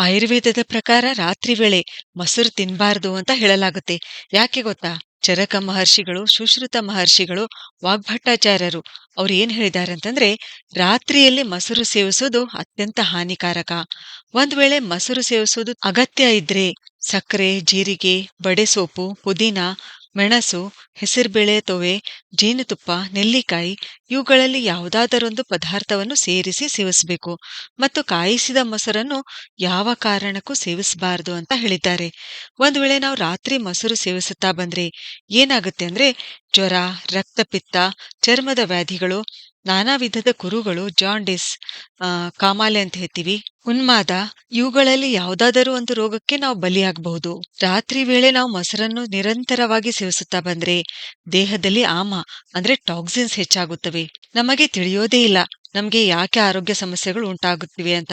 ಆಯುರ್ವೇದದ ಪ್ರಕಾರ ರಾತ್ರಿ ವೇಳೆ ಮೊಸರು ತಿನ್ಬಾರ್ದು ಅಂತ ಹೇಳಲಾಗುತ್ತೆ. ಯಾಕೆ ಗೊತ್ತಾ? ಚರಕ ಮಹರ್ಷಿಗಳು, ಸುಶ್ರುತ ಮಹರ್ಷಿಗಳು, ವಾಗ್ಭಟ್ಟಾಚಾರ್ಯರು ಅವ್ರು ಏನ್ ಹೇಳಿದ್ದಾರೆ ಅಂತಂದ್ರೆ ರಾತ್ರಿಯಲ್ಲಿ ಮೊಸರು ಸೇವಿಸೋದು ಅತ್ಯಂತ ಹಾನಿಕಾರಕ. ಒಂದ್ ವೇಳೆ ಮೊಸರು ಸೇವಿಸೋದು ಅಗತ್ಯ ಇದ್ರೆ ಸಕ್ಕರೆ, ಜೀರಿಗೆ ಬಡೆಸೋಪು ಪುದೀನ ಮೆಣಸು, ಹೆಸರುಬೇಳೆ, ತೊವೆ, ಜೇನುತುಪ್ಪ, ನೆಲ್ಲಿಕಾಯಿ ಇವುಗಳಲ್ಲಿ ಯಾವುದಾದರೊಂದು ಪದಾರ್ಥವನ್ನು ಸೇರಿಸಿ ಸೇವಿಸಬೇಕು ಮತ್ತು ಕಾಯಿಸಿದ ಮೊಸರನ್ನು ಯಾವ ಕಾರಣಕ್ಕೂ ಸೇವಿಸಬಾರದು ಅಂತ ಹೇಳಿದ್ದಾರೆ. ಒಂದು ವೇಳೆ ನಾವು ರಾತ್ರಿ ಮೊಸರು ಸೇವಿಸುತ್ತಾ ಬಂದ್ರೆ ಏನಾಗುತ್ತೆ ಅಂದ್ರೆ ಜ್ವರ, ರಕ್ತಪಿತ್ತ, ಚರ್ಮದ ವ್ಯಾಧಿಗಳು, ನಾನಾ ವಿಧದ ಕುರುಗಳು ಜಾಂಡಿಸ್ ಕಾಮಾಲೆ ಅಂತ ಹೇಳ್ತೀವಿ. ಉನ್ಮಾದ, ಇವುಗಳಲ್ಲಿ ಯಾವುದಾದರೂ ಒಂದು ರೋಗಕ್ಕೆ ನಾವು ಬಲಿಯಾಗಬಹುದು. ರಾತ್ರಿ ವೇಳೆ ನಾವು ಮೊಸರನ್ನು ನಿರಂತರವಾಗಿ ಸೇವಿಸುತ್ತಾ ಬಂದ್ರೆ ದೇಹದಲ್ಲಿ ಆಮ, ಅಂದ್ರೆ ಟಾಕ್ಸಿನ್ಸ್ ಹೆಚ್ಚಾಗುತ್ತವೆ. ನಮಗೆ ತಿಳಿಯೋದೇ ಇಲ್ಲ, ನಮ್ಗೆ ಯಾಕೆ ಆರೋಗ್ಯ ಸಮಸ್ಯೆಗಳು ಉಂಟಾಗುತ್ತಿವೆ ಅಂತ.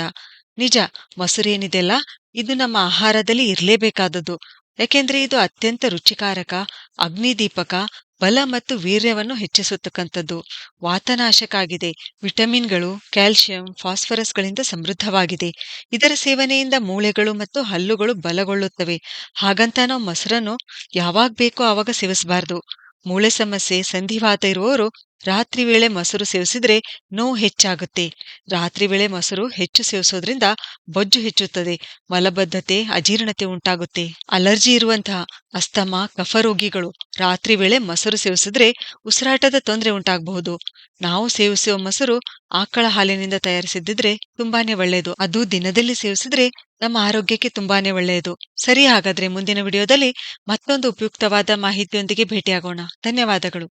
ನಿಜ ಮೊಸರೇನಿದೆಲ್ಲ ಇದು ನಮ್ಮ ಆಹಾರದಲ್ಲಿ ಇರಲೇಬೇಕಾದದ್ದು. ಯಾಕೆಂದ್ರೆ ಇದು ಅತ್ಯಂತ ರುಚಿಕಾರಕ, ಅಗ್ನಿದೀಪಕ, ಬಲ ಮತ್ತು ವೀರ್ಯವನ್ನು ಹೆಚ್ಚಿಸತಕ್ಕಂಥದ್ದು ವಾತನಾಶಕ ಆಗಿದೆ ವಿಟಮಿನ್ಗಳು ಕ್ಯಾಲ್ಸಿಯಂ ಫಾಸ್ಫರಸ್ಗಳಿಂದ ಸಮೃದ್ಧವಾಗಿದೆ. ಇದರ ಸೇವನೆಯಿಂದ ಮೂಳೆಗಳು ಮತ್ತು ಹಲ್ಲುಗಳು ಬಲಗೊಳ್ಳುತ್ತವೆ. ಹಾಗಂತ ನಾವು ಮೊಸರನ್ನು ಯಾವಾಗ ಬೇಕೋ ಆವಾಗ ಸೇವಿಸಬಾರ್ದು. ಮೂಳೆ ಸಮಸ್ಯೆ, ಸಂಧಿವಾತ ಇರುವವರು ರಾತ್ರಿ ವೇಳೆ ಮೊಸರು ಸೇವಿಸಿದ್ರೆ ನೋವು ಹೆಚ್ಚಾಗುತ್ತೆ. ರಾತ್ರಿ ವೇಳೆ ಮೊಸರು ಹೆಚ್ಚು ಸೇವಿಸೋದ್ರಿಂದ ಬೊಜ್ಜು ಹೆಚ್ಚುತ್ತದೆ. ಮಲಬದ್ಧತೆ, ಅಜೀರ್ಣತೆ ಉಂಟಾಗುತ್ತೆ. ಅಲರ್ಜಿ ಇರುವಂತಹ ಅಸ್ತಮಾ, ಕಫ ರೋಗಿಗಳು ರಾತ್ರಿ ವೇಳೆ ಮೊಸರು ಸೇವಿಸಿದ್ರೆ ಉಸಿರಾಟದ ತೊಂದರೆ ಉಂಟಾಗಬಹುದು. ನಾವು ಸೇವಿಸುವ ಮೊಸರು ಆಕಳ ಹಾಲಿನಿಂದ ತಯಾರಿಸಿದ್ದಿದ್ರೆ ತುಂಬಾನೇ ಒಳ್ಳೆಯದು. ಅದು ದಿನದಲ್ಲಿ ಸೇವಿಸಿದ್ರೆ ನಮ್ಮ ಆರೋಗ್ಯಕ್ಕೆ ತುಂಬಾನೇ ಒಳ್ಳೆಯದು. ಸರಿ ಹಾಗಾದ್ರೆ ಮುಂದಿನ ವಿಡಿಯೋದಲ್ಲಿ ಮತ್ತೊಂದು ಉಪಯುಕ್ತವಾದ ಮಾಹಿತಿಯೊಂದಿಗೆ ಭೇಟಿಯಾಗೋಣ. ಧನ್ಯವಾದಗಳು.